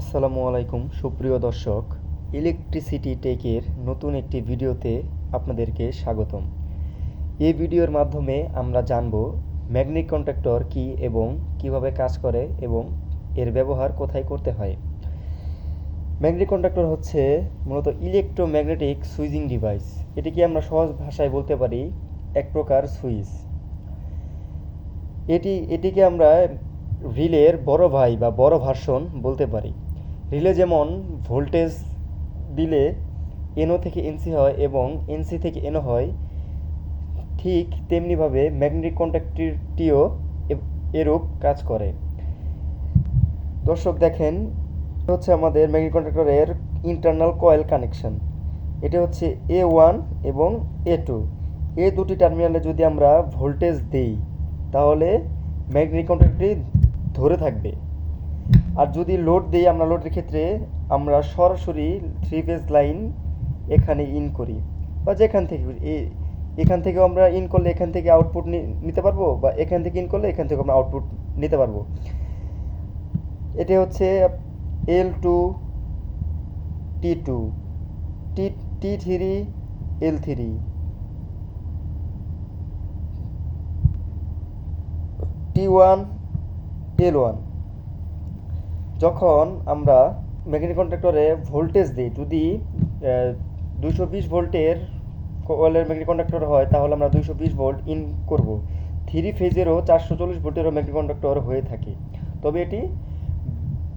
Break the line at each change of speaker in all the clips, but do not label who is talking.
আসসালামু আলাইকুম, সুপ্রিয় দর্শক। ইলেকট্রিসিটি টেকের নতুন একটি ভিডিওতে আপনাদেরকে স্বাগতম। এই ভিডিওর মাধ্যমে আমরা জানব ম্যাগনেট কন্ট্রাক্টর কি এবং কীভাবে কাজ করে এবং এর ব্যবহার কোথায় করতে হয়। ম্যাগনেটিক কন্ট্রাক্টর হচ্ছে মূলত ইলেকট্রোম্যাগনেটিক সুইজিং ডিভাইস এটিকে আমরা সহজ ভাষায় বলতে পারি এক প্রকার সুইচ এটি, এটিকে আমরা রিলের বড় ভাই বা বড় ভার্সন বলতে পারি। রিলে যেমন ভোল্টেজ দিলে এনও থেকে এনসি হয় এবং এনসি থেকে এনও হয়, ঠিক তেমনিভাবে ম্যাগনেটিক কন্ট্যাক্টরটিও এরূপ কাজ করে। দর্শক দেখেন হচ্ছে আমাদের ম্যাগনেটিক কন্ট্রাক্টরের ইন্টারনাল কয়েল কানেকশন এটা হচ্ছে এ ওয়ান এবং এ টু এ দুটি টার্মিনালে যদি আমরা ভোল্টেজ দিই, তাহলে ম্যাগনেটিক কন্ট্রাক্টরটি ধরে থাকবে। আর যদি লোড দিই আমরা লোডের ক্ষেত্রে, আমরা সরাসরি থ্রি ফেজ লাইন এখানে ইন করি। বা যেখান থেকে এখান থেকেও আমরা ইন করলে এখান থেকে আউটপুট নিতে পারব? বা এখান থেকে ইন করলে এখান থেকে আমরা আউটপুট নিতে পারব। এটা হচ্ছে L two T two T T three L three T one L one যখন আমরা ম্যাগনেটিক কন্ট্রাক্টরে ভোল্টেজ দিই, যদি দুশো বিশ ভোল্টের কয়েলের ম্যাগনেটিক কন্ডাক্টর হয়, তাহলে আমরা দুইশো বিশ ভোল্ট ইন করব। থ্রি ফেজেরও চারশো চল্লিশ ভোল্টেরও ম্যাগনেটিক কন্ডাক্টর হয়ে থাকে। তবে এটি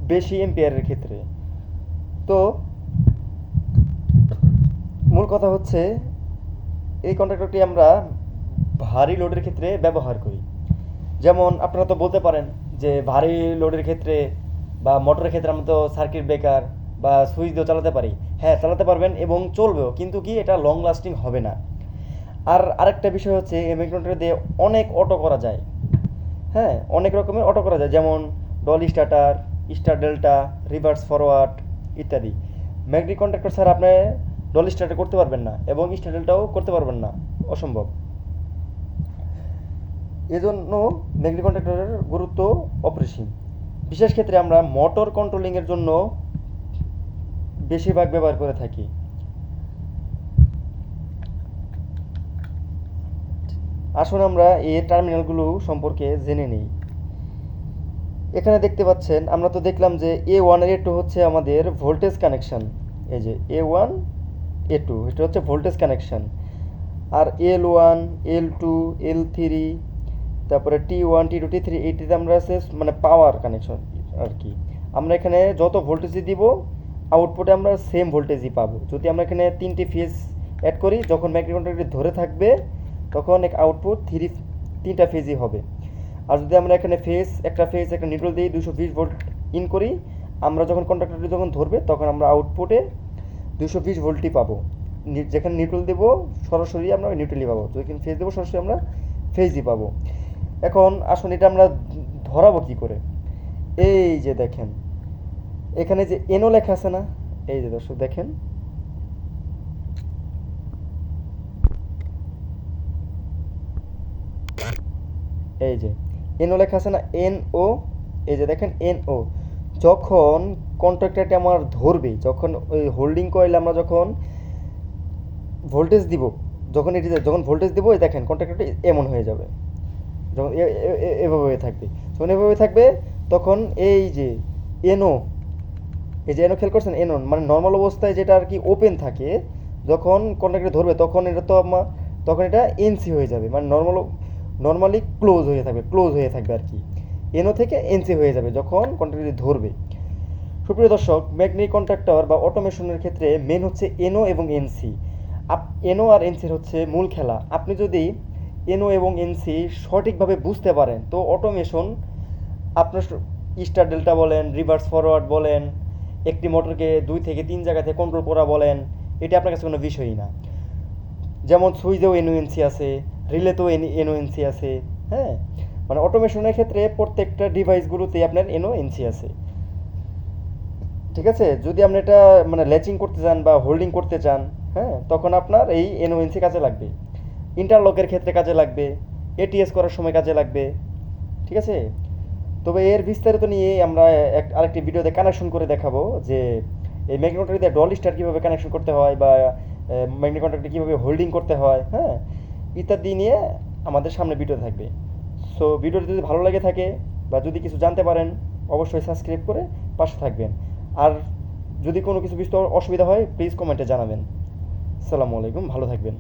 বেশি এম্পিয়ারের ক্ষেত্রে। তো, মূল কথা হচ্ছে, এই কন্ট্রাক্টরটি আমরা ভারী লোডের ক্ষেত্রে ব্যবহার করি। যেমন, আপনারা তো বলতে পারেন যে ভারী লোডের ক্ষেত্রে বা মোটরের ক্ষেত্রে আমরা তো সার্কিট ব্রেকার বা সুইচ দিয়েও চালাতে পারি। হ্যাঁ চালাতে পারবেন এবং চলবেও, কিন্তু কি এটা লং লাস্টিং হবে না। আর আরেকটা বিষয় হচ্ছে, এই ম্যাগনেটর দিয়ে অনেক অটো করা যায়। হ্যাঁ অনেক রকমের অটো করা যায়, যেমন DOL starter star delta reverse forward ইত্যাদি। ম্যাগনেটিক কন্ট্রাক্টর স্যার আপনি ডল স্টার্টার করতে পারবেন না এবং স্টার ডেল্টাও করতে পারবেন না। অসম্ভব। এজন্য ম্যাগনেটিক কন্ট্রাক্টরের গুরুত্ব অপরিসীম। বিশেষ ক্ষেত্রে আমরা মোটর কন্ট্রোলিংয়ের জন্য বেশিরভাগ ব্যবহার করে থাকি। আসুন আমরা এই টার্মিনালগুলো সম্পর্কে জেনে নিই। এখানে দেখতে পাচ্ছেন, আমরা তো দেখলাম যে এ ওয়ান এ টু হচ্ছে আমাদের ভোল্টেজ কানেকশান এই যে এ ওয়ান এ টু এটা হচ্ছে ভোল্টেজ কানেকশান আর L one L two L three তারপরে T one T two T three এইটিতে আমরা আছে মানে পাওয়ার কানেকশন আর কি আমরা এখানে যত ভোল্টেজই দিব আউটপুটে আমরা সেম ভোল্টেজই পাবো। যদি আমরা এখানে তিনটি ফেজ অ্যাড করি, যখন ম্যাগনেটিক কন্ট্রাক্টর ধরে থাকবে, তখন এক আউটপুট থ্রি তিনটা ফেজই হবে। আর যদি আমরা এখানে ফেজ একটা ফেজ একটা নিউট্রাল দিই দুশো বিশ ভোল্ট ইন করি, আমরা যখন কন্ট্রাক্টরটি যখন ধরবে, তখন আমরা আউটপুটে দুশো বিশ ভোল্টই পাবো। যেখানে নিউট্রাল দেবো, সরাসরি আমরা নিউট্রালই পাবো। যেখানে ফেজ দেবো, সরাসরি আমরা ফেজই পাবো। এখন আসুন, এটা আমরা ধরাবো কি করে? এই যে দেখেন, এখানে যে এনো লেখা আছে না, এই যে দর্শক দেখেন। এই যে, এনও লেখা আছে না এন ও এই যে দেখেন এন ও যখন কন্ট্রাক্টরটি আমার ধরবে, যখন ওই হোল্ডিং কয়েল আমরা যখন ভোল্টেজ দিব, যখন এটি, যখন ভোল্টেজ দিব দেখেন কন্ট্রাক্টরটি এমন হয়ে যাবে। যখন এভাবে থাকবে। যখন এভাবে থাকবে, তখন এই যে এনও, এই যে এনও খেয়াল করছেন? এনও মানে নর্মাল অবস্থায় যেটা আর কি ওপেন থাকে, যখন কন্ট্রাক্টর ধরবে, তখন এটা তো আমার তখন এটা এনসি হয়ে যাবে। মানে নর্মাল নর্মালি ক্লোজ হয়ে থাকবে ক্লোজ হয়ে থাকবে আর কি। এনও থেকে এনসি হয়ে যাবে যখন কন্ট্রাক্টর ধরবে। সুপ্রিয় দর্শক ম্যাগনেটিক কন্ট্রাক্টর বা অটোমেশনের ক্ষেত্রে মেন হচ্ছে এনও এবং এনসি আপ, এনও আর এনসির হচ্ছে মূল খেলা। আপনি যদি এনও এবং এনসি সঠিকভাবে বুঝতে পারেন। তো অটোমেশন আপনার স্টার ডেল্টা বলেন রিভার্স ফরওয়ার্ড বলেন, একটি মোটরকে দুই থেকে তিন জায়গা থেকে কন্ট্রোল করা বলেন, এটা আপনার কাছে কোনো বিষয়ই না। যেমন সুইচেও এনওএনসি আছে, রিলেতেও এন এনওএনসি আছে হ্যাঁ? মানে অটোমেশনের ক্ষেত্রে প্রত্যেকটা ডিভাইসগুলোতে আপনার এনওএনসি আছে। ঠিক আছে? যদি আপনি এটা মানে ল্যাচিং করতে চান বা হোল্ডিং করতে চান হ্যাঁ? তখন আপনার এই এনওএনসি কাজে লাগবে। ইন্টারলকের ক্ষেত্রে কাজে লাগবে এটিএস করার সময় কাজে লাগবে, ঠিক আছে? তবে এর বিস্তারিত নিয়ে আমরা এক, আরেকটি ভিডিওতে কানেকশন করে দেখাবো যে এই ম্যাগনেট ডল স্টার কীভাবে কানেকশন করতে হয় বা ম্যাগনেট কন্ট্রাক্টে কীভাবে হোল্ডিং করতে হয় হ্যাঁ? ইত্যাদি নিয়ে আমাদের সামনে ভিডিও থাকবে। সো ভিডিওটি যদি ভালো লাগে থাকে বা যদি কিছু জানতে পারেন, অবশ্যই সাবস্ক্রাইব করে পাশে থাকবেন। আর যদি কোনো কিছু বিস্তর অসুবিধা হয় প্লিজ কমেন্টে জানাবেন। সালামু আলাইকুম, ভালো থাকবেন।